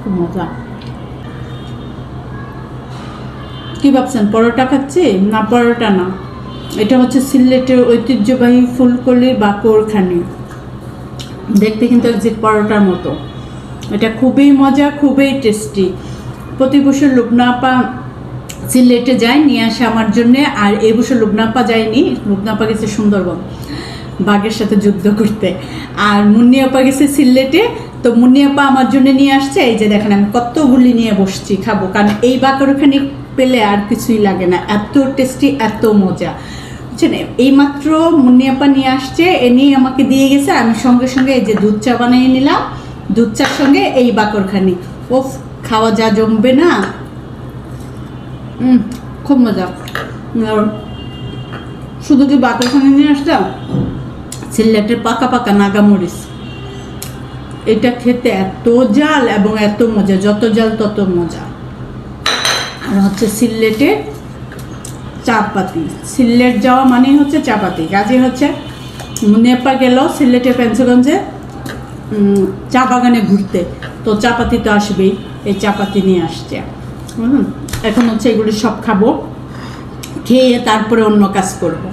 খুব মজা। কি ভাবছেন, পরোটা খাচ্ছি? না, পরোটা না। এটা হচ্ছে সিলেটের ঐতিহ্যবাহী ফুলকলি বা কোরখানি। দেখতে কিন্তু একজিট পরোটার মতো। এটা খুবই মজা, খুবই টেস্টি। প্রতি বছর লুবনাপা সিলেটে যায় নিয়ে আসে আমার জন্যে, আর এই বছর লুবনাপা যায়নি লুবনাপা গেছে সুন্দরবন, বাঘের সাথে যুদ্ধ করতে। আর মুন্নিয়াপা গেছে সিলেটে তো মুন্নিয়াপা আমার জন্য নিয়ে আসছে, এই যে দেখেন আমি কতগুলি নিয়ে বসছি, খাব। কারণ এই বাঁকর ওখানে পেলে আর কিছুই লাগে না, এত টেস্টি এত মজা। বুঝছেন? এইমাত্র মুন্নিয়াপা নিয়ে আসছে, এ নিয়ে আমাকে দিয়ে গেছে, আমি সঙ্গে সঙ্গে এই যে দুধ চা বানিয়ে নিলাম, দুধ চার সঙ্গে এই বাকরখানি। ওফ, খাওয়া যা জমবে না। খুব মজা। শুধু কি বাকরখানি নিয়ে আসতাম সিলেটের পাকা পাকা নাগামরিচ এটা খেতে এত জাল এবং এত মজা, যত জাল তত মজা। আর হচ্ছে সিলেটের চাপাতি। সিলেট যাওয়া মানেই হচ্ছে চাপাতি। কাজে হচ্ছে নেপা গেল সিলেটের পেন্সগঞ্জে চা বাগানে ঘুরতে। তো চাপাতি তো আসবেই, এই চাপাতি নিয়ে আসছে। এখন হচ্ছে এগুলি সব খাব, খেয়ে তারপরে অন্য কাজ করব।